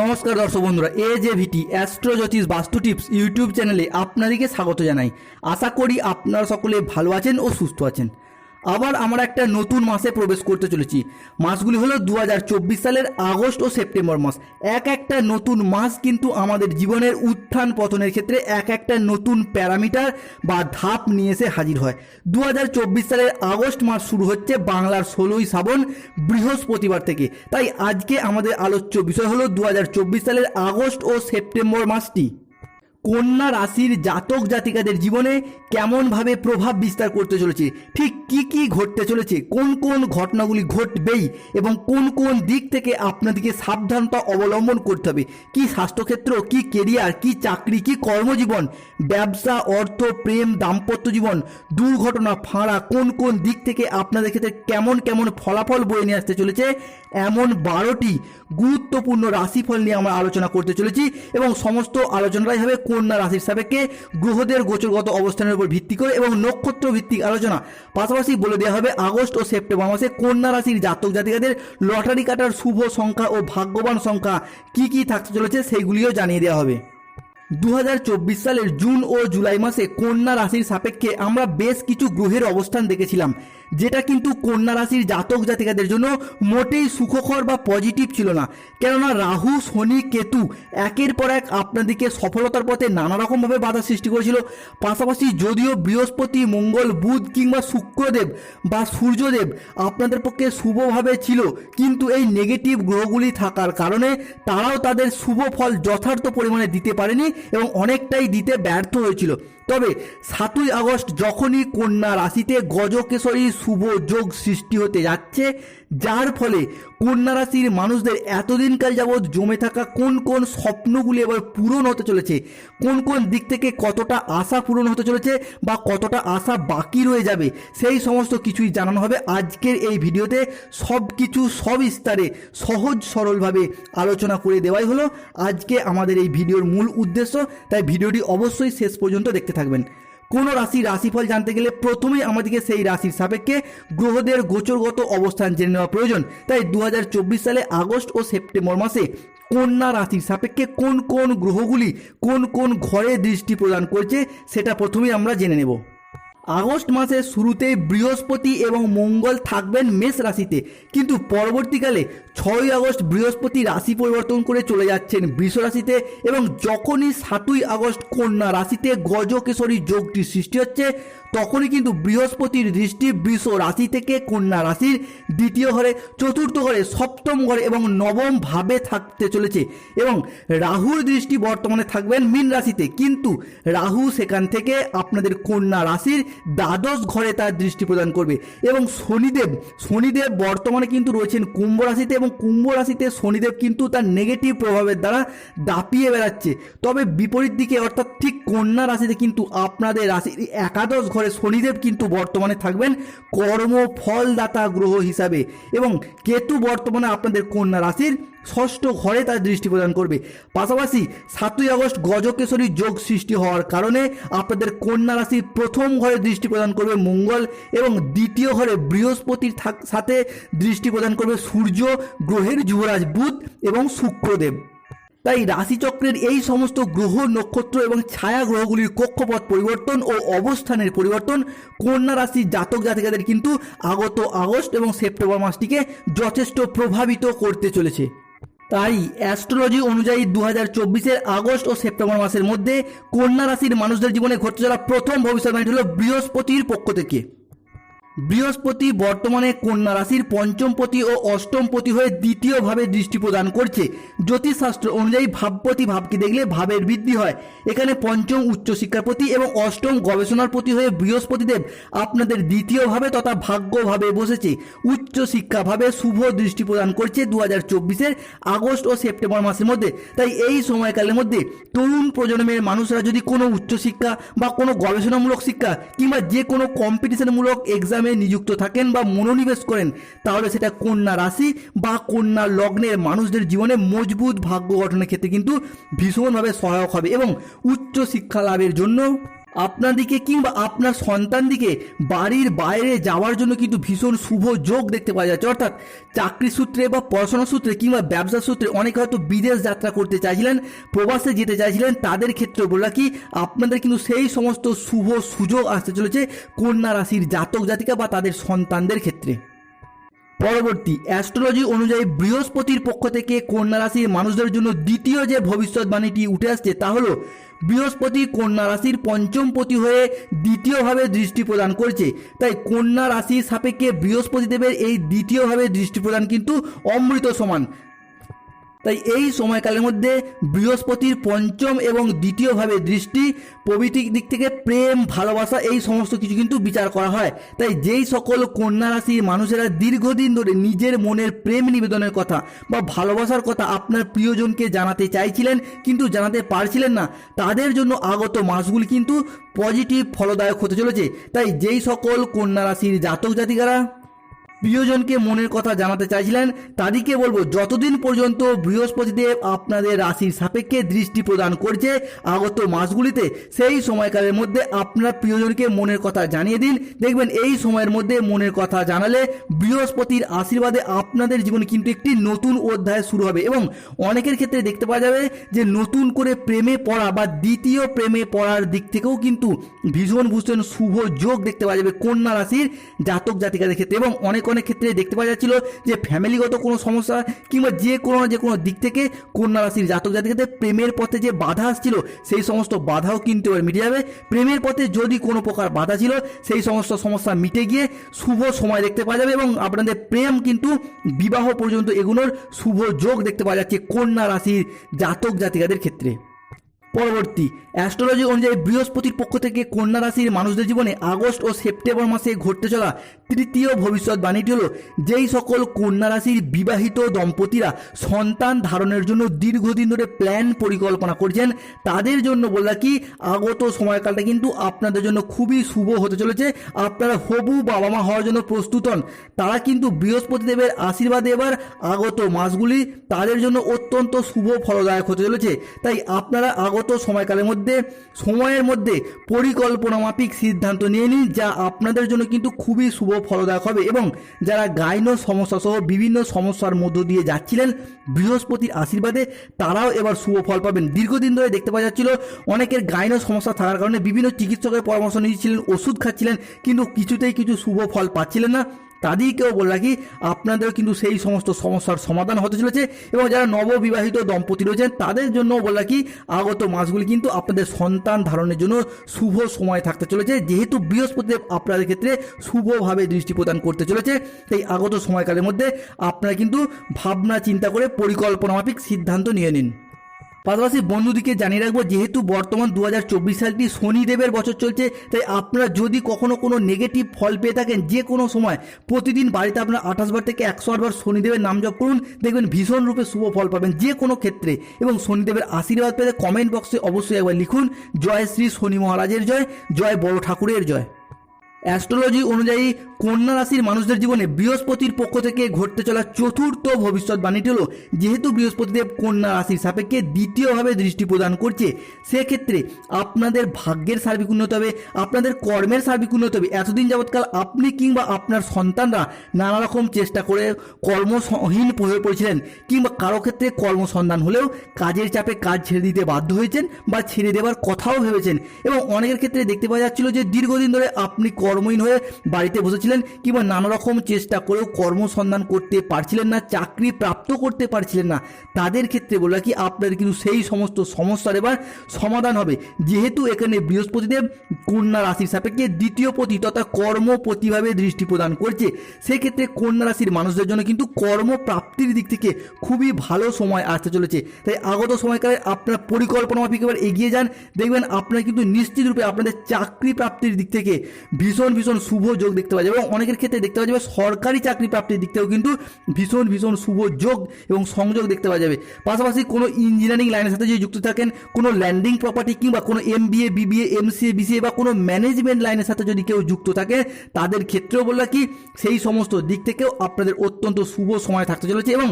নমস্কার দর্শক বন্ধুরা, এ জে ভিটি অ্যাস্ট্রো জ্যোতিষ বাস্তু টিপস ইউটিউব চ্যানেলে আপনাদেরকে স্বাগত জানাই। আশা করি আপনারা সকলে ভালো আছেন ও সুস্থ আছেন। আবার আমরা একটা নতুন মাসে প্রবেশ করতে চলেছি। মাসগুলি হলো দু হাজার চব্বিশ সালের আগস্ট ও সেপ্টেম্বর মাস। এক একটা নতুন মাস কিন্তু আমাদের জীবনের উত্থান পতনের ক্ষেত্রে এক একটা নতুন প্যারামিটার বা ধাপ নিয়ে এসে হাজির হয়। দু হাজার চব্বিশ সালের আগস্ট মাস শুরু হচ্ছে বাংলার ষোলোই শ্রাবণ বৃহস্পতিবার থেকে। তাই আজকে আমাদের আলোচ্য বিষয় হলো দু হাজার চব্বিশ সালের আগস্ট ও সেপ্টেম্বর মাসটি। কন্যা রাশির জাতক জাতিকাদের জীবনে কেমনভাবে প্রভাব বিস্তার করতে চলেছে? ঠিক কি কি ঘটতে চলেছে? কোন কোন ঘটনাগুলি ঘটবেই? এবং কোন কোন দিক থেকে আপনাদেরকে সাবধানতা অবলম্বন করতে হবে? কি স্বাস্থ্যক্ষেত্র, কি কেরিয়ার কি চাকরি, কি কর্মজীবন? ব্যবসা, অর্থ, প্রেম, দাম্পত্য জীবন, দুর্ঘটনা, ফাঁড়া, কোন কোন দিক থেকে আপনাদের ক্ষেত্রে কেমন কেমন ফলাফল বয়ে নিয়ে আসতে চলেছে? এমন বারোটি গুরুত্বপূর্ণ রাশিফল নিয়ে আমরা আলোচনা করতে চলেছি এবং সমস্ত আলোচনাটাই হবে কন্যা রাশির সাপেক্ষে গ্রহদের গোচরগত অবস্থানের উপর ভিত্তি করে এবং নক্ষত্র ভিত্তিক আলোচনা। পাশাপাশি বলে দেওয়া হবে, আগস্ট ও সেপ্টেম্বর মাসে কন্যা রাশির জাতক জাতিকাদের লটারি কাটার শুভ সংখ্যা ও ভাগ্যবান সংখ্যা কি কি থাকতে চলেছে সেইগুলিও জানিয়ে দেওয়া হবে। দু হাজার চব্বিশ সালের জুন ও জুলাই মাসে কন্যা রাশির সাপেক্ষে আমরা বেশ কিছু গ্রহের অবস্থান দেখেছিলাম। যেটা কিন্তু কন্যা রাশির জাতক জাতিকাদের জন্য মোটেই সুখকর বা পজিটিভ ছিল না। কেননা রাহু, শনি, কেতু একের পর এক আপনাদেরকে সফলতার পথে নানা রকমভাবে বাধা সৃষ্টি করেছিল। পাশাপাশি যদিও বৃহস্পতি, মঙ্গল, বুধ কিংবা শুক্রদেব বা সূর্যদেব আপনাদের পক্ষে শুভভাবে ছিল, কিন্তু এই নেগেটিভ গ্রহগুলি থাকার কারণে তারাও তাদের শুভ ফল যথার্থ পরিমাণে দিতে পারেনি এবং অনেকটাই দিতে ব্যর্থ হয়েছিল। তবে সাতই আগস্ট যখনই কন্যা রাশিতে গজকেশরী শুভ যোগ সৃষ্টি হতে যাচ্ছে যার ফলে কন্যা রাশির মানুষদের এতদিনকাল যাবৎ জমে থাকা কোন কোন স্বপ্নগুলি এবার পূরণ হতে চলেছে? কোন কোন দিক থেকে কতটা আশা পূরণ হতে চলেছে বা কতটা আশা বাকি রয়ে যাবে? সেই সমস্ত কিছুই জানানো হবে আজকের এই ভিডিওতে। সব কিছু সব সবিস্তারে সহজ সরলভাবে আলোচনা করে দেওয়াই হলো। আজকে আমাদের এই ভিডিওর মূল উদ্দেশ্য, তাই ভিডিওটি অবশ্যই শেষ পর্যন্ত দেখতে থাকবেন। কোন রাশি রাশিফল জানতে গেলে প্রথমেই আমাদেরকে সেই রাশির সাপেক্ষে গ্রহদের গোচরগত অবস্থান জেনে নেওয়া প্রয়োজন। তাই দু হাজার চব্বিশ সালে আগস্ট ও সেপ্টেম্বর মাসে কন্যা রাশির সাপেক্ষে কোন কোন গ্রহগুলি কোন কোন ঘরে দৃষ্টি প্রদান করছে, সেটা প্রথমেই আমরা জেনে নেব। আগস্ট মাসের শুরুতে বৃহস্পতি এবং মঙ্গল থাকবেন মেষ রাশিতে। কিন্তু পরবর্তীকালে ছয়ই আগস্ট বৃহস্পতি রাশি পরিবর্তন করে চলে যাচ্ছেন বৃষ রাশিতে এবং যখনই সাতই আগস্ট কন্যা রাশিতে গজকেশরী যোগটি সৃষ্টি হচ্ছে তখনই কিন্তু বৃহস্পতির দৃষ্টি বৃষ রাশি থেকে কন্যা রাশির দ্বিতীয় ঘরে, চতুর্থ ঘরে, সপ্তম ঘরে এবং নবম ভাবে থাকতে চলেছে এবং রাহুর দৃষ্টি বর্তমানে থাকবেন মীন রাশিতে। কিন্তু রাহু সেখান থেকে আপনাদের কন্যা রাশির দ্বাদশ ঘরে তার দৃষ্টি প্রদান করবে এবং শনিদেব শনিদেব বর্তমানে কিন্তু রয়েছেন কুম্ভ রাশিতে এবং কুম্ভ রাশিতে শনিদেব কিন্তু তার নেগেটিভ প্রভাবের দ্বারা দাপিয়ে বেড়াচ্ছে। তবে বিপরীত দিকে অর্থাৎ ঠিক কন্যা রাশিতে কিন্তু আপনাদের রাশির একাদশ ঘরে শনিদেব কিন্তু বর্তমানে থাকবেন কর্ম ফলদাতা গ্রহ হিসাবে এবং কেতু বর্তমানে আপনাদের কন্যা রাশির ষষ্ঠ ঘরে তার দৃষ্টি প্রদান করবে। পাশাপাশি সাতই আগস্ট গজকেশরী যোগ সৃষ্টি হওয়ার কারণে আপনাদের কন্যা রাশির প্রথম ঘরে দৃষ্টি প্রদান করবে মঙ্গল এবং দ্বিতীয় ঘরে বৃহস্পতির সাথে দৃষ্টি প্রদান করবে সূর্য, গ্রহের যুবরাজ বুধ এবং শুক্রদেব। তাই রাশিচক্রের এই সমস্ত গ্রহ, নক্ষত্র এবং ছায়া গ্রহগুলির কক্ষপথ পরিবর্তন ও অবস্থানের পরিবর্তন কন্যা রাশির জাতক জাতিকাদের কিন্তু আগত আগস্ট এবং সেপ্টেম্বর মাসটিকে যথেষ্ট প্রভাবিত করতে চলেছে। তাই অ্যাস্ট্রোলজি অনুযায়ী দু হাজার চব্বিশের আগস্ট ও সেপ্টেম্বর মাসের মধ্যে কন্যা রাশির মানুষদের জীবনে ঘটতে চলা প্রথম ভবিষ্যৎবাণী হল বৃহস্পতির পক্ষ থেকে। বৃহস্পতি বর্তমানে কন্যা রাশির পঞ্চমপতি ও অষ্টমপতি হয়ে দ্বিতীয়ভাবে দৃষ্টি প্রদান করছে। জ্যোতিষশাস্ত্র অনুযায়ী ভাবপতি ভাবকে দেখলে ভাবের বৃদ্ধি হয়। এখানে পঞ্চম উচ্চশিক্ষার প্রতি এবং অষ্টম গবেষণার প্রতি হয়ে বৃহস্পতিদেব আপনাদের দ্বিতীয়ভাবে তথা ভাগ্যভাবে বসেছে। উচ্চ শিক্ষাভাবে শুভ দৃষ্টি প্রদান করছে দু হাজার চব্বিশের আগস্ট ও সেপ্টেম্বর মাসের মধ্যে। তাই এই সময়কালের মধ্যে তরুণ প্রজন্মের মানুষরা যদি কোনো উচ্চশিক্ষা বা কোনো গবেষণামূলক শিক্ষা কিংবা যে কোনো কম্পিটিশনমূলক এক্সামে নিযুক্ত থাকেন বা মনোনিবেশ করেন, তাহলে সেটা কন্যা রাশি বা কন্যা লগ্নের মানুষদের জীবনে মজবুত ভাগ্য গঠনের ক্ষেত্রে কিন্তু ভীষণভাবে সহায়ক হবে এবং উচ্চ শিক্ষা লাভের জন্য আপনার দিকে কিংবা আপনার সন্তান দিকে বাড়ির বাইরে যাওয়ার জন্য কিন্তু ভীষণ শুভ যোগ দেখতে পাওয়া যাচ্ছে। অর্থাৎ চাকরি সূত্রে বা পড়াশোনা সূত্রে কিংবা ব্যবসা সূত্রে অনেকে হয়তো বিদেশ যাত্রা করতে চাইছিলেন, প্রবাসে যেতে চাইছিলেন, তাদের ক্ষেত্রে বলা কি, আপনাদের কিন্তু সেই সমস্ত শুভ সুযোগ আসতে চলেছে কন্যা রাশির জাতক জাতিকা বা তাদের সন্তানদের ক্ষেত্রে। পরবর্তী অ্যাস্ট্রোলজি অনুযায়ী বৃহস্পতির পক্ষ থেকে কন্যা রাশির মানুষদের জন্য দ্বিতীয় যে ভবিষ্যৎবাণীটি উঠে আসছে তা হলো বৃহস্পতি কন্যা রাশির পঞ্চমপতি হয়ে দ্বিতীয়ভাবে দৃষ্টি প্রদান করছে। তাই কন্যা রাশির সাপেক্ষে বৃহস্পতি দেবের এই দ্বিতীয়ভাবে দৃষ্টি প্রদান কিন্তু অমৃত সমান। তাই এই সময়কালের মধ্যে বৃহস্পতির পঞ্চম এবং দ্বিতীয়ভাবে দৃষ্টি প্রভৃতির দিক থেকে প্রেম, ভালোবাসা এই সমস্ত কিছু কিন্তু বিচার করা হয়। তাই যেই সকল কন্যা রাশির মানুষেরা দীর্ঘদিন ধরে নিজের মনের প্রেম নিবেদনের কথা বা ভালোবাসার কথা আপনার প্রিয়জনকে জানাতে চাইছিলেন কিন্তু জানাতে পারছিলেন না, তাদের জন্য আগত মাসগুলি কিন্তু পজিটিভ ফলদায়ক হতে চলেছে। তাই যেই সকল কন্যা রাশির জাতক জাতিকারা প্রিয়জনকে মনের কথা জানাতে চাইছিলেন, তাদেরকে বলব, যতদিন পর্যন্ত বৃহস্পতিদেব আপনাদের রাশির সাপেক্ষে দৃষ্টি প্রদান করছে আগত মাসগুলিতে, সেই সময়কালের মধ্যে আপনার প্রিয়জনকে মনের কথা জানিয়ে দিন। দেখবেন, এই সময়ের মধ্যে মনের কথা জানালে বৃহস্পতির আশীর্বাদে আপনাদের জীবনে কিন্তু একটি নতুন অধ্যায় শুরু হবে। এবং অনেকের ক্ষেত্রে দেখতে পাওয়া যাবে যে, নতুন করে প্রেমে পড়া বা দ্বিতীয় প্রেমে পড়ার দিক থেকেও কিন্তু ভীষণ ভূষণ শুভ যোগ দেখতে পাওয়া যাবে কন্যা রাশির জাতক জাতিকাদের ক্ষেত্রে। এবং অনেক অনেক ক্ষেত্রে দেখতে পাওয়া যাচ্ছিল যে ফ্যামিলিগত কোনো সমস্যা কিংবা যে কোনো যে কোনো দিক থেকে কন্যা রাশির জাতক জাতিকাদের প্রেমের পথে যে বাধা আসছিল, সেই সমস্ত বাধাও কিন্তু এবার মিটে যাবে। প্রেমের পথে যদি কোনো প্রকার বাধা ছিল, সেই সমস্ত সমস্যা মিটে গিয়ে শুভ সময় দেখতে পাওয়া যাবে এবং আপনাদের প্রেম কিন্তু বিবাহ পর্যন্ত এগুলোর শুভ যোগ দেখতে পাওয়া যাচ্ছে কন্যা রাশির জাতক জাতিকাদের ক্ষেত্রে। পরবর্তী অ্যাস্ট্রোলজি অনুযায়ী বৃহস্পতির পক্ষ থেকে কন্যা রাশির মানুষদের জীবনে আগস্ট ও সেপ্টেম্বর মাসে ঘটতে চলা তৃতীয় ভবিষ্যৎবাণীটি হলো, যেই সকল কন্যা রাশির বিবাহিত দম্পতিরা সন্তান ধারণের জন্য দীর্ঘদিন ধরে প্ল্যান পরিকল্পনা করছেন, তাদের জন্য বললা কি, আগত সময়কালটা কিন্তু আপনাদের জন্য খুবই শুভ হতে চলেছে। আপনারা হবু বাবা মা হওয়ার জন্য প্রস্তুত হন। তারা কিন্তু বৃহস্পতি দেবের আশীর্বাদে এবার আগত মাসগুলি তাদের জন্য অত্যন্ত শুভ ফলদায়ক হতে চলেছে। তাই আপনারা আগত সময়কালের মধ্যে, সময়ের মধ্যে পরিকল্পনা মাফিক সিদ্ধান্ত নিয়ে নিন, যা আপনাদের জন্য কিন্তু খুবই শুভ ফলদায়ক হবে। এবং যারা গাইন সমস্যা সহ বিভিন্ন সমস্যার মধ্য দিয়ে যাচ্ছিলেন বৃহস্পতির আশীর্বাদে, তারাও এবার শুভ ফল পাবেন। দীর্ঘদিন ধরে দেখতে পাওয়া যাচ্ছিল, অনেকের গাইন সমস্যা থাকার কারণে বিভিন্ন চিকিৎসকের পরামর্শ নিয়েছিলেন, ওষুধ খাচ্ছিলেন, কিন্তু কিছুতেই কিছু শুভ ফল পাচ্ছিলেন না। তাদেরকেও বলে রাখি, আপনাদেরও কিন্তু সেই সমস্ত সমস্যার সমাধান হতে চলেছে এবং যারা নববিবাহিত দম্পতি রয়েছেন, তাদের জন্য বলে রাখি, আগত মাসগুলি কিন্তু আপনাদের সন্তান ধারণের জন্য শুভ সময় থাকতে চলেছে। যেহেতু বৃহস্পতিদেব আপনাদের ক্ষেত্রে শুভভাবে দৃষ্টি প্রদান করতে চলেছে, তাই আগত সময়কালের মধ্যে আপনারা কিন্তু ভাবনা চিন্তা করে পরিকল্পনা মাফিক সিদ্ধান্ত নিয়ে নিন। পাশাপাশি বন্ধুদিকে জানিয়ে রাখব, যেহেতু বর্তমান দু হাজার চব্বিশ সালটি শনিদেবের বছর চলছে, তাই আপনারা যদি কখনো কোনো নেগেটিভ ফল পেয়ে থাকেন যে কোনো সময়, প্রতিদিন বাড়িতে আপনার আঠাশ বার থেকে একশো আটবার শনিদেবের নাম জপ করুন, দেখবেন ভীষণ রূপে শুভ ফল পাবেন যে কোনো ক্ষেত্রে। এবং শনিদেবের আশীর্বাদ পেতে কমেন্ট বক্সে অবশ্যই একবার লিখুন, জয় শ্রী শনি মহারাজের জয় জয় বড় ঠাকুরের জয়। অ্যাস্ট্রোলজি অনুযায়ী কন্যা রাশির মানুষদের জীবনে বৃহস্পতির পক্ষ থেকে ঘটতে চলা চতুর্থ ভবিষ্যৎবাণীটি হলো, যেহেতু বৃহস্পতিদেব কন্যা রাশির সাপেক্ষে দ্বিতীয়ভাবে দৃষ্টি প্রদান করছে, সেক্ষেত্রে আপনাদের ভাগ্যের সার্বিক উন্নতি হবে, আপনাদের কর্মের সার্বিক উন্নতি হবে। এতদিন যাবৎকাল আপনি কিংবা আপনার সন্তানরা নানা রকম চেষ্টা করে কর্মহীন হয়ে পড়েছিলেন, কিংবা কারও ক্ষেত্রে কর্মসন্ধান হলেও কাজের চাপে কাজ ছেড়ে দিতে বাধ্য হয়েছেন বা ছেড়ে দেওয়ার কথাও ভেবেছেন। এবং অনেকের ক্ষেত্রে দেখতে পাওয়া যাচ্ছিল যে দীর্ঘদিন ধরে আপনি কর্মহীন হয়ে বাড়িতে বসেছিলেন কিংবা নানা রকম চেষ্টা করেও কর্মসন্ধান করতে পারছিলেন না, চাকরি প্রাপ্ত করতে পারছিলেন না। তাদের ক্ষেত্রে বলে কি আপনার কিন্তু সেই সমস্ত সমস্যার এবার সমাধান হবে। যেহেতু এখানে বৃহস্পতিদেব কন্যা রাশির সাপেক্ষে দ্বিতীয় পতি তথা কর্মপতিভাবে দৃষ্টি প্রদান করছে। সেক্ষেত্রে কন্যা রাশির মানুষদের জন্য কিন্তু কর্মপ্রাপ্তির দিক থেকে খুবই ভালো সময় আসতে চলেছে। তাই আগত সময়কালে আপনার পরিকল্পনা মাফিক এবার এগিয়ে যান। দেখবেন আপনারা কিন্তু নিশ্চিত রূপে আপনাদের চাকরি প্রাপ্তির দিক থেকে ভীষণ ভীষণ ভীষণ শুভ যোগ দেখতে পাওয়া যাবে এবং অনেকের ক্ষেত্রে দেখতে পাওয়া যাবে সরকারি চাকরি প্রাপ্তির দিক থেকেও কিন্তু ভীষণ ভীষণ শুভ যোগ এবং সংযোগ দেখতে পাওয়া যাবে। পাশাপাশি কোনো ইঞ্জিনিয়ারিং লাইনের সাথে যদি যুক্ত থাকেন, কোনো ল্যান্ডিং প্রপার্টি কিংবা কোনো M BA BBA M MCA BCA বা কোনো ম্যানেজমেন্ট লাইনের সাথে যদি কেউ যুক্ত থাকে, তাদের ক্ষেত্রেও বললা কি, সেই সমস্ত দিক থেকেও আপনাদের অত্যন্ত শুভ সময় থাকতে চলেছে এবং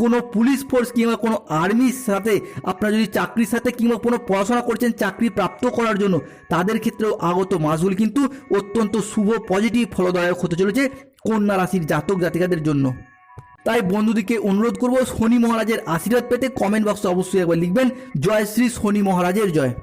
কোনো পুলিশ ফোর্স কিংবা কোনো আর্মির সাথে আপনারা যদি চাকরির সাথে কিংবা কোনো পড়াশোনা করছেন, চাকরি প্রাপ্ত করার জন্য, তাদের ক্ষেত্রেও আগত মাসগুলি কিন্তু অত্যন্ত শুভ পজিটিভ ফলদায়ক হতে চলেছে কন্যা রাশির জাতক জাতিকাদের জন্য। তাই বন্ধুদিকে অনুরোধ করব শনি মহারাজের আশীর্বাদ পেতে কমেন্ট বক্সে অবশ্যই একবার লিখবেন, জয় শ্রী শনি মহারাজের জয়।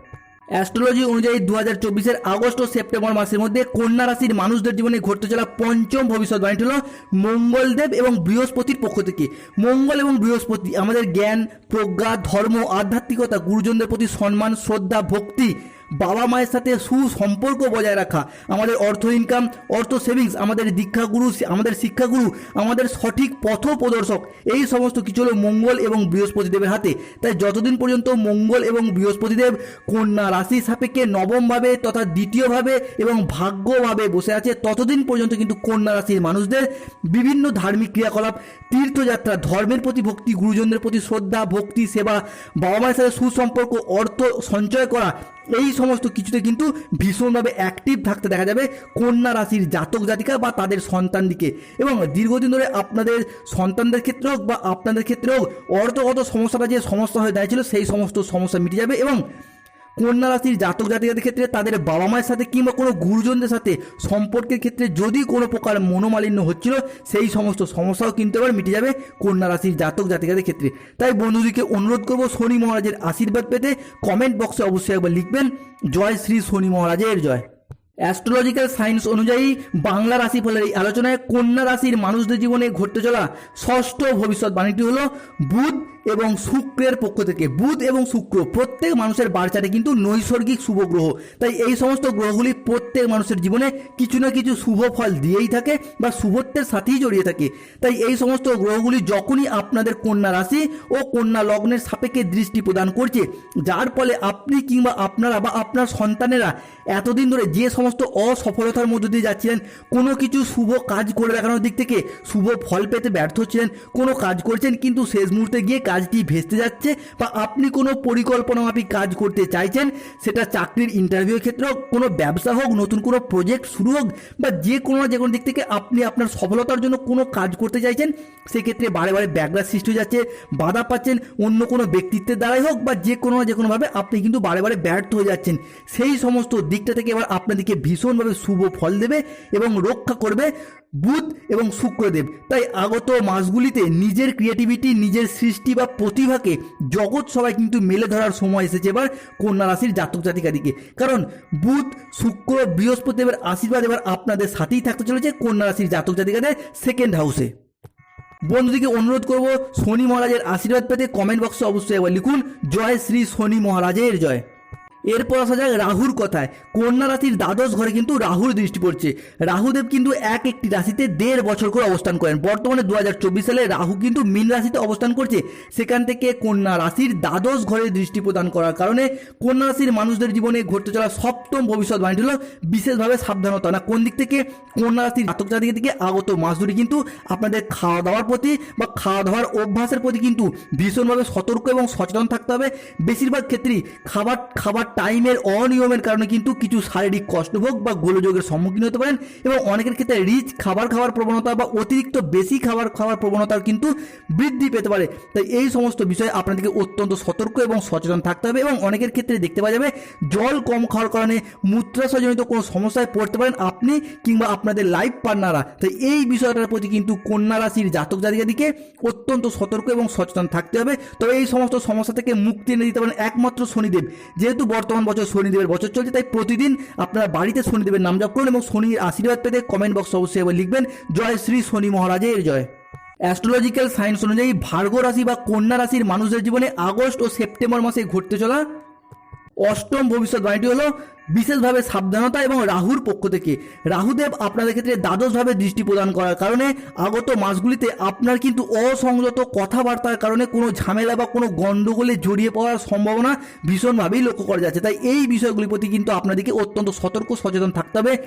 অ্যাস্ট্রোলজি অনুযায়ী দু হাজার চব্বিশের আগস্ট ও সেপ্টেম্বর মাসের মধ্যে কন্যা রাশির মানুষদের জীবনে ঘটতে চলা পঞ্চম ভবিষ্যৎবাণীটি হল মঙ্গলদেব এবং বৃহস্পতির পক্ষ থেকে। মঙ্গল এবং বৃহস্পতি আমাদের জ্ঞান, প্রজ্ঞা, ধর্ম, আধ্যাত্মিকতা, গুরুজনদের প্রতি সম্মান, শ্রদ্ধা, ভক্তি বাবা মায়ের সাথে সুসম্পর্ক বজায় রাখা, আমাদের অর্থ ইনকাম অর্থ সেভিংস আমাদের দীক্ষাগুরু, আমাদের শিক্ষাগুরু, আমাদের সঠিক পথ প্রদর্শক, এই সমস্ত কিছু হলো মঙ্গল এবং বৃহস্পতিদেবের হাতে। তাই যতদিন পর্যন্ত মঙ্গল এবং বৃহস্পতিদেব কন্যা রাশি সাপেক্ষে নবমভাবে তথা দ্বিতীয়ভাবে এবং ভাগ্যভাবে বসে আছে, ততদিন পর্যন্ত কিন্তু কন্যা রাশির মানুষদের বিভিন্ন ধার্মিক ক্রিয়াকলাপ, তীর্থযাত্রা, ধর্মের প্রতি ভক্তি, গুরুজনদের প্রতি শ্রদ্ধা, ভক্তি, সেবা, বাবা মায়ের সাথে সুসম্পর্ক, অর্থ সঞ্চয় করা এই সমস্ত কিছুতে কিন্তু ভীষণভাবে অ্যাক্টিভ থাকতে দেখা যাবে কন্যা রাশির জাতক জাতিকা বা তাদের সন্তান দিকে এবং দীর্ঘদিন ধরে আপনাদের সন্তানদের ক্ষেত্রে হোক বা আপনাদের ক্ষেত্রে হোক অর্থগত সমস্যাটা যে সমস্যা হয়ে দাঁড়িয়েছিল সেই সমস্ত সমস্যা মিটে যাবে এবং কন্যা রাশির জাতক জাতিকাদের ক্ষেত্রে তাদের বাবা মায়ের সাথে কিংবা কোনো গুরুজনদের সাথে সম্পর্কের ক্ষেত্রে যদি কোনো প্রকার মনোমালিন্য হচ্ছিল, সেই সমস্ত সমস্যাও কিন্তু এবার মিটে যাবে কন্যা রাশির জাতক জাতিকাদের ক্ষেত্রে। তাই বন্ধুদিকে অনুরোধ করব শনি মহারাজের আশীর্বাদ পেতে কমেন্ট বক্সে অবশ্যই একবার লিখবেন, জয় শ্রী শনি মহারাজের জয়। অ্যাস্ট্রোলজিক্যাল সায়েন্স অনুযায়ী বাংলা রাশিফলের এই আলোচনায় কন্যা রাশির মানুষদের জীবনে ঘটতে চলা ষষ্ঠ ভবিষ্যৎবাণীটি হলো বুধ এবং শুক্রের পক্ষ থেকে। বুধ এবং শুক্র প্রত্যেক মানুষের বার্চাটে কিন্তু নৈসর্গিক শুভ গ্রহ। তাই এই সমস্ত গ্রহগুলি প্রত্যেক মানুষের জীবনে কিছু না কিছু শুভ ফল দিয়েই থাকে বা শুভত্বের সাথেই জড়িয়ে থাকে। তাই এই সমস্ত গ্রহগুলি যখনই আপনাদের কন্যা রাশি ও কন্যা লগ্নের সাপেক্ষে দৃষ্টি প্রদান করছে, যার ফলে আপনি কিংবা আপনারা বা আপনার সন্তানেরা এতদিন ধরে যে সমস্ত অসফলতার মধ্য দিয়ে যাচ্ছিলেন। কোনো কিছু শুভ কাজ করে দেখানোর দিক থেকে শুভ ফল পেতে ব্যর্থ হচ্ছিলেন কোনো কাজ করছেন কিন্তু শেষ মুহূর্তে গিয়ে কাজটি ভেস্তে যাচ্ছে বা আপনি কোনো পরিকল্পনা মাফিক কাজ করতে চাইছেন, সেটা চাকরির ইন্টারভিউর ক্ষেত্রে হোক, কোনো ব্যবসা হোক, নতুন কোনো প্রজেক্ট শুরু হোক বা যে কোনো যে কোনো দিক থেকে আপনি আপনার সফলতার জন্য কোনো কাজ করতে চাইছেন, সেক্ষেত্রে বারে বারে ব্যাকগ্রাস সৃষ্টি হয়ে যাচ্ছে, বাধা পাচ্ছেন অন্য কোনো ব্যক্তিত্বের দ্বারাই হোক বা যে কোনো না যে কোনোভাবে আপনি কিন্তু বারে বারে ব্যর্থ হয়ে যাচ্ছেন। সেই সমস্ত দিকটা থেকে এবার আপনাদেরকে ভীষণভাবে শুভ ফল দেবে এবং রক্ষা করবে বুধ এবং শুক্রদেব। তাই আগত মাসগুলিতে নিজের ক্রিয়েটিভিটি নিজের সৃষ্টি বা প্রতিভাকে জগৎ সবাই কিন্তু মেলে ধরার সময় এসেছে এবার কন্যা রাশির জাতক জাতিকাদিকে। কারণ বুধ, শুক্র, বৃহস্পতি এবার আশীর্বাদ এবার আপনাদের সাথেই থাকতে চলেছে কন্যা রাশির জাতক জাতিকাদের সেকেন্ড হাউসে বন্ধুদিকে অনুরোধ করব শনি মহারাজের আশীর্বাদ পেতে কমেন্ট বক্সে অবশ্যই একবার লিখুন, জয় শ্রী শনি মহারাজের জয়। এরপর আসা যাক রাহুর কথায়। কন্যা রাশির দ্বাদশ ঘরে কিন্তু রাহুর দৃষ্টি পড়ছে। রাহুদেব কিন্তু এক একটি রাশিতে দেড় বছর করে অবস্থান করেন। বর্তমানে দু হাজার চব্বিশ সালে রাহু কিন্তু মীন রাশিতে অবস্থান করছে। সেখান থেকে কন্যা রাশির দ্বাদশ ঘরে দৃষ্টি প্রদান করার কারণে কন্যা রাশির মানুষদের জীবনে ঘটতে চলা সপ্তম ভবিষ্যৎবাণীটি হলো বিশেষভাবে সাবধানতা। না, কোন দিক থেকে? কন্যা রাশির জাতক জাতিকের দিকে আগত মাস ধরে কিন্তু আপনাদের খাওয়া দাওয়ার প্রতি বা খাওয়া দাওয়ার অভ্যাসের প্রতি কিন্তু ভীষণভাবে সতর্ক এবং সচেতন থাকতে হবে। বেশিরভাগ ক্ষেত্রেই খাবার খাবার টাইমের অনিয়মের কারণে কিন্তু কিছু শারীরিক কষ্টভোগ বা গোলযোগের সম্মুখীন হতে পারেন এবং অনেকের ক্ষেত্রে রিচ খাবার খাওয়ার প্রবণতা বা অতিরিক্ত বেশি খাবার খাওয়ার প্রবণতার কিন্তু বৃদ্ধি পেতে পারে। তাই এই সমস্ত বিষয়ে আপনাদেরকে অত্যন্ত সতর্ক এবং সচেতন থাকতে হবে এবং অনেকের ক্ষেত্রে দেখতে পাওয়া যাবে জল কম খাওয়ার কারণে মূত্রাশয়জনিত কোনো সমস্যায় পড়তে পারেন আপনি কিংবা আপনাদের লাইফ পার্টনাররা তাই এই বিষয়টার প্রতি কিন্তু কন্যা রাশির জাতক জাতিকাদিকে অত্যন্ত সতর্ক এবং সচেতন থাকতে হবে। তবে এই সমস্ত সমস্যা থেকে মুক্তি এনে দিতে পারেন একমাত্র শনিদেব। যেহেতু বর্তমান বছর শনিদেবের বছর চলছে, তাই প্রতিদিন আপনারা বাড়িতে শনিদেবের নাম জপ করুন এবং শনির আশীর্বাদ পেতে কমেন্ট বক্স অবশ্যই এবার লিখবেন, জয় শ্রী শনি মহারাজের জয়। অ্যাস্ট্রোলজিক্যাল সায়েন্স অনুযায়ী ভার্গ রাশি বা কন্যা রাশির মানুষের জীবনে আগস্ট ও সেপ্টেম্বর মাসে ঘটতে চলা অষ্টম ভবিষ্যৎ ভবিষ্যৎবাণীটি হলো বিশেষভাবে সাবধানতা এবং রাহুর পক্ষ থেকে। রাহুদেব আপনাদের ক্ষেত্রে দ্বাদশভাবে দৃষ্টি প্রদান করার কারণে আগত মাসগুলিতে আপনার কিন্তু অসংযত কথাবার্তার কারণে কোনো ঝামেলা বা কোনো গণ্ডগোলে জড়িয়ে পড়ার সম্ভাবনা ভীষণভাবেই লক্ষ্য করা যাচ্ছে। তাই এই বিষয়গুলির প্রতি কিন্তু আপনাদেরকে অত্যন্ত সতর্ক, সচেতন থাকতে হবে।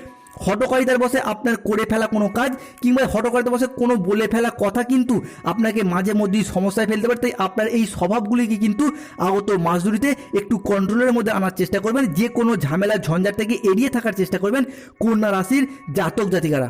হটকারিতার বসে আপনার করে ফেলা কোনো কাজ কিংবা হটকারিতার বসে কোনো বলে ফেলা কথা কিন্তু আপনাকে মাঝে মধ্যেই সমস্যায় ফেলতে পারে। তাই আপনার এই স্বভাবগুলিকে কিন্তু আগত মাসজুড়িতে একটু কন্ট্রোলের মধ্যে আনার চেষ্টা করবেন। যে কোনো ঝামেলা ঝঞ্ঝাট থেকে এড়িয়ে থাকার চেষ্টা করবেন কন্যা রাশির জাতক জাতিকারা।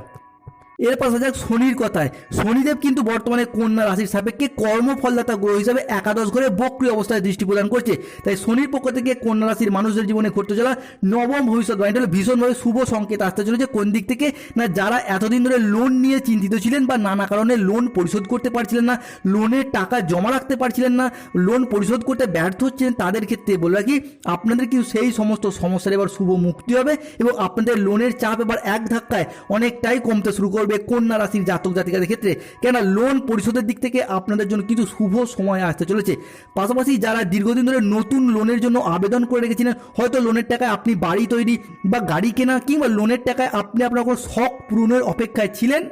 এর পাশে যাক শনির কথায়। শনিদেব কিন্তু বর্তমানে কন্যা রাশির সাপেক্ষে কর্মফলদাতা গ্রহ হিসাবে একাদশ ঘরে বক্রী অবস্থায় দৃষ্টি প্রদান করছে। তাই শনির পক্ষ থেকে কন্যা রাশির মানুষদের জীবনে ঘটতে চলা নবম ভবিষ্যৎবাণীটা ভীষণভাবে শুভ সংকেত আসতে চলেছে। কোন দিক থেকে? না, যারা এতদিন ধরে লোন নিয়ে চিন্তিত ছিলেন বা নানা কারণে লোন পরিশোধ করতে পারছিলেন না লোনের টাকা জমা রাখতে পারছিলেন না লোন পরিশোধ করতে ব্যর্থ হচ্ছেন তাদের ক্ষেত্রে বলে রাখি আপনাদের কিন্তু সেই সমস্ত সমস্যার এবার শুভ মুক্তি হবে এবং আপনাদের লোনের চাপ এবার এক ধাক্কায় অনেকটাই কমতে শুরু করবে। কন্যা রাশির জাতক জাতিকাদের ক্ষেত্রে। কেন লোন পরিশোধের দিক থেকে আপনাদের জন্য কিন্তু শুভ সময় আসতে চলেছে। পাশাপাশি যারা দীর্ঘদিন ধরে নতুন লোনের জন্য আবেদন করে রেখেছিলেন, হয়তো লোনের টাকায় আপনি বাড়ি তৈরি বা গাড়ি কেনা কিংবা লোনের টাকায় আপনি আপনার কোনো শখ পূরণের অপেক্ষায় ছিলেন,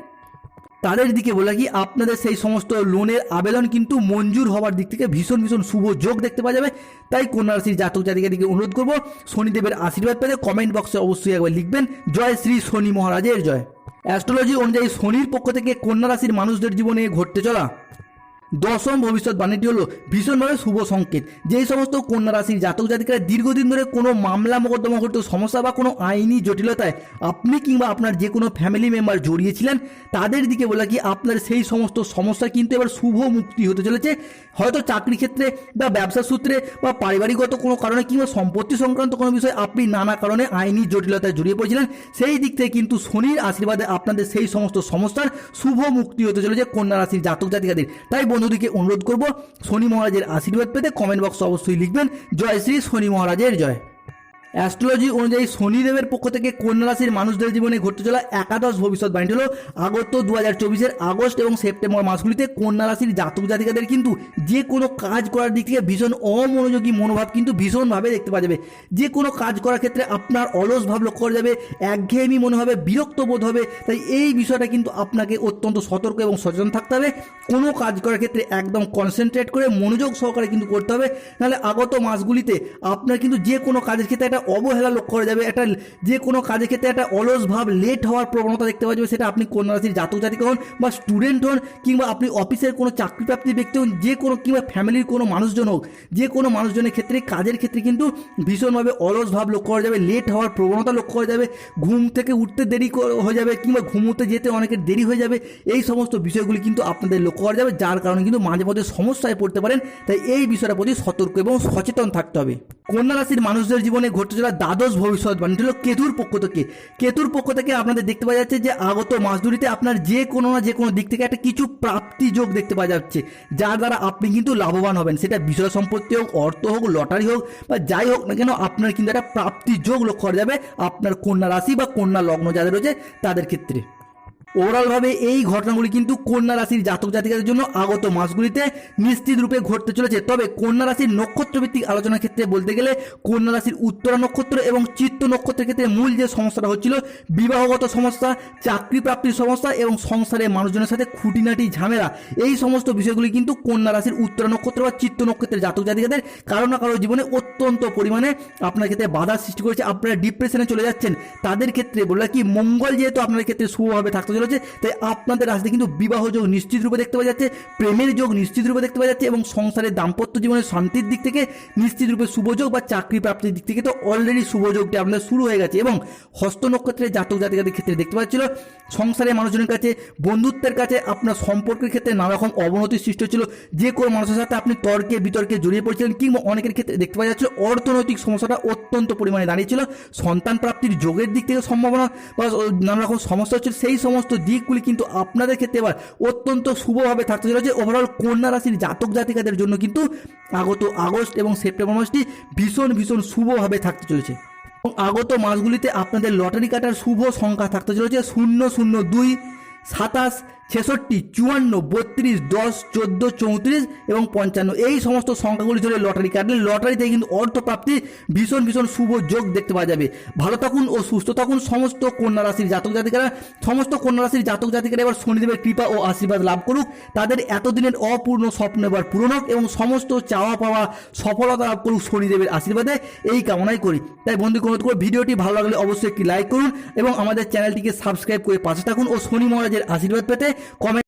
তাদের দিকে বলে কি আপনাদের সেই সমস্ত লোনের আবেদন কিন্তু মঞ্জুর হওয়ার দিক থেকে ভীষণ ভীষণ শুভ যোগ দেখতে পাওয়া যাবে। তাই কন্যা রাশির জাতক জাতিকাদিকে অনুরোধ করব, শনিদেবের আশীর্বাদ পেতে কমেন্ট বক্সে অবশ্যই একবার লিখবেন। জয় শ্রী শনি মহারাজের জয়। অ্যাস্ট্রোলজি অনুযায়ী শনির পক্ষ থেকে কন্যা রাশির মানুষদের জীবনে ঘটতে চলা দশম ভবিষ্যৎবাণীটি হলো ভীষণভাবে শুভ সংকেত। যেই সমস্ত কন্যা রাশির জাতক জাতিকারা দীর্ঘদিন ধরে কোনো মামলা মোকদ্দমা করতে সমস্যা বা কোনো আইনি জটিলতায় আপনি কিংবা আপনার যে কোনো ফ্যামিলি মেম্বার জড়িয়েছিলেন, তাদের দিকে বলে কি আপনার সেই সমস্ত সমস্যা কিন্তু এবার শুভ মুক্তি হতে চলেছে। হয়তো চাকরি ক্ষেত্রে বা ব্যবসা সূত্রে বা পারিবারিকগত কোনো কারণে কিংবা সম্পত্তি সংক্রান্ত কোনো বিষয়ে আপনি নানা কারণে আইনি জটিলতায় জড়িয়ে পড়েছিলেন, সেই দিক থেকে কিন্তু শনির আশীর্বাদে আপনাদের সেই সমস্ত সমস্যার শুভ মুক্তি হতে চলেছে কন্যা রাশির জাতক জাতিকাদের। তাই বন্ধুদিকে অনুরোধ করব শনি মহারাজের আশীর্বাদ পেতে কমেন্ট বক্সে অবশ্যই লিখবেন। জয় শ্রী শনি মহারাজের জয়। অ্যাস্ট্রোলজি অনুযায়ী শনিদেবের পক্ষ থেকে কন্যা রাশির মানুষদের জীবনে ঘটতে চলা একাদশ ভবিষ্যৎবাণী হলো আগত দু হাজার চব্বিশের আগস্ট এবং সেপ্টেম্বর মাসগুলিতে কন্যা রাশির জাতক জাতিকাদের কিন্তু যে কোনো কাজ করার দিক থেকে ভীষণ অমনোযোগী মনোভাব কিন্তু ভীষণভাবে দেখতে পাওয়া যাবে। যে কোনো কাজ করার ক্ষেত্রে আপনার অলস ভাব লক্ষ্য করা যাবে, একঘেয়েমি মনে হবে, বিরক্ত বোধ হবে, তাই এই বিষয়টা কিন্তু আপনাকে অত্যন্ত সতর্ক এবং সচেতন থাকতে হবে। কোনো কাজ করার ক্ষেত্রে একদম কনসেন্ট্রেট করে মনোযোগ সহকারে কিন্তু করতে হবে। নাহলে আগত মাসগুলিতে আপনার কিন্তু যে কোনো কাজের ক্ষেত্রে একটা অবহেলা লক্ষ্য করা যাবে। একটা যে কোনো কাজের ক্ষেত্রে একটা অলস ভাব লেট হওয়ার প্রবণতা দেখতে পাওয়া যাবে। সেটা আপনি কন্যা রাশির জাতক জাতিকা হন বা স্টুডেন্ট হন কিংবা আপনি অফিসের কোনো চাকরিপ্রাপ্তি ব্যক্তি হন, যে কোনো কিংবা ফ্যামিলির কোনো মানুষজন হোক, যে কোনো মানুষজনের ক্ষেত্রে, কাজের ক্ষেত্রে কিন্তু ভীষণভাবে অলস ভাব লক্ষ্য করা যাবে। লেট হওয়ার প্রবণতা লক্ষ্য করা যাবে। ঘুম থেকে উঠতে দেরি হয়ে যাবে কিংবা ঘুমোতে যেতে অনেকের দেরি হয়ে যাবে। এই সমস্ত বিষয়গুলি কিন্তু আপনাদের লক্ষ্য করা যাবে, যার কারণে কিন্তু মাঝে মধ্যে সমস্যায় পড়তে পারেন। তাই এই বিষয়টার প্রতি সতর্ক এবং সচেতন থাকতে হবে। কন্যা রাশির মানুষদের জীবনে ঘটতে চলা দ্বাদশ ভবিষ্যৎবাণী ছিল কেতুর পক্ষ থেকে। কেতুর পক্ষ থেকে আপনাদের দেখতে পাওয়া যাচ্ছে যে, আগত মাস দুটিতে আপনার যে কোনো না যে কোনো দিক থেকে একটা কিছু প্রাপ্তি যোগ দেখতে পাওয়া যাচ্ছে, যার দ্বারা আপনি কিন্তু লাভবান হবেন। সেটা বিষয় সম্পত্তি হোক, অর্থ হোক, লটারি হোক, বা যাই হোক না কেন, আপনার কিন্তু একটা প্রাপ্তি যোগ লক্ষ্য করা যাবে। আপনার কন্যা রাশি বা কন্যা লগ্ন যাদের রয়েছে, তাদের ক্ষেত্রে। ওভারঅলভাবে এই ঘটনাগুলি কিন্তু কন্যা রাশির জাতক জাতিকাদের জন্য আগত মাসগুলিতে নিশ্চিত রূপে ঘটতে চলেছে। তবে কন্যা রাশির নক্ষত্র ভিত্তিক আলোচনার ক্ষেত্রে বলতে গেলে কন্যা রাশির উত্তরা নক্ষত্র এবং চিত্ত নক্ষত্রের ক্ষেত্রে মূল যে সমস্যাটা হচ্ছিল, বিবাহগত সমস্যা চাকরি প্রাপ্তির সমস্যা এবং সংসারে মানুষজনের সাথে খুঁটিনাটি ঝামেলা। এই সমস্ত বিষয়গুলি কিন্তু কন্যা রাশির উত্তরা নক্ষত্র বা চিত্ত নক্ষত্রের জাতক জাতিকাদের কারও না কারও জীবনে অত্যন্ত পরিমাণে আপনার ক্ষেত্রে বাধা সৃষ্টি করেছে। আপনারা ডিপ্রেশনে চলে যাচ্ছেন। তাদের ক্ষেত্রে বলে কি, মঙ্গল যেহেতু আপনার ক্ষেত্রে শুভভাবে থাকতে চলেছে তাই আপনাদের রাশিতে কিন্তু বিবাহ যোগ নিশ্চিত রূপে দেখতে পাওয়া যাচ্ছে, প্রেমের যোগ নিশ্চিত রূপে দেখতে পাওয়া যাচ্ছে এবং সংসারের দাম্পত্য জীবনের শান্তির দিক থেকে নিশ্চিত রূপে শুভযোগ বা চাকরি প্রাপ্তির দিক থেকে তো অলরেডি শুভযোগটি আপনাদের শুরু হয়ে গেছে এবং হস্ত নক্ষত্রের জাতক জাতিকাদের ক্ষেত্রে দেখতে পাচ্ছিল সংসারের মানুষজনের কাছে, বন্ধুত্বের কাছে আপনার সম্পর্কের ক্ষেত্রে নানা রকম অবনতির সৃষ্টি হচ্ছিল, যে কোনো মানুষের সাথে আপনি তর্কে বিতর্কে জড়িয়ে পড়ছিলেন কিংবা অনেকের ক্ষেত্রে দেখতে পাওয়া যাচ্ছিল অর্থনৈতিক সমস্যাটা অত্যন্ত পরিমাণে দাঁড়িয়েছিল সন্তান প্রাপ্তির যোগের দিক থেকে সম্ভাবনা বা নানা রকম সমস্যা হচ্ছিল, সেই সমস্ত দিকগুলি কিন্তু আপনাদের ক্ষেত্রে এবার অত্যন্ত শুভভাবে থাকতে চলেছে। ওভারঅল কন্যা রাশির জাতক জাতিকাদের জন্য কিন্তু আগত আগস্ট এবং সেপ্টেম্বর মাসটি ভীষণ ভীষণ শুভভাবে থাকতে চলেছে। এবং আগত মাসগুলিতে আপনাদের লটারি কাটার শুভ সংখ্যা থাকতে চলেছে শূন্য শূন্য দুই, সাতাশ ছেষট্টি, চুয়ান্ন, বত্রিশ, দশ, চোদ্দ, চৌত্রিশ এবং পঞ্চান্ন। এই সমস্ত সংখ্যাগুলি ধরে লটারি কাটলে লটারিতে কিন্তু অর্থপ্রাপ্তির ভীষণ ভীষণ শুভ যোগ দেখতে পাওয়া যাবে। ভালো থাকুন ও সুস্থ থাকুন। সমস্ত কন্যা রাশির জাতক জাতিকারা, সমস্ত কন্যা রাশির জাতক জাতিকারা এবার শনিদেবের কৃপা ও আশীর্বাদ লাভ করুক। তাদের এতদিনের অপূর্ণ স্বপ্ন এবার পূরণ হোক এবং সমস্ত চাওয়া পাওয়া সফলতা লাভ করুক শনিদেবের আশীর্বাদে। এই কামনাই করি। তাই বন্ধু অনুরোধ করে ভিডিওটি ভালো লাগলে অবশ্যই একটি লাইক করুন এবং আমাদের চ্যানেলটিকে সাবস্ক্রাইব করে পাশে থাকুন ও শনি মহারাজের আশীর্বাদ পেতে কমেন্ট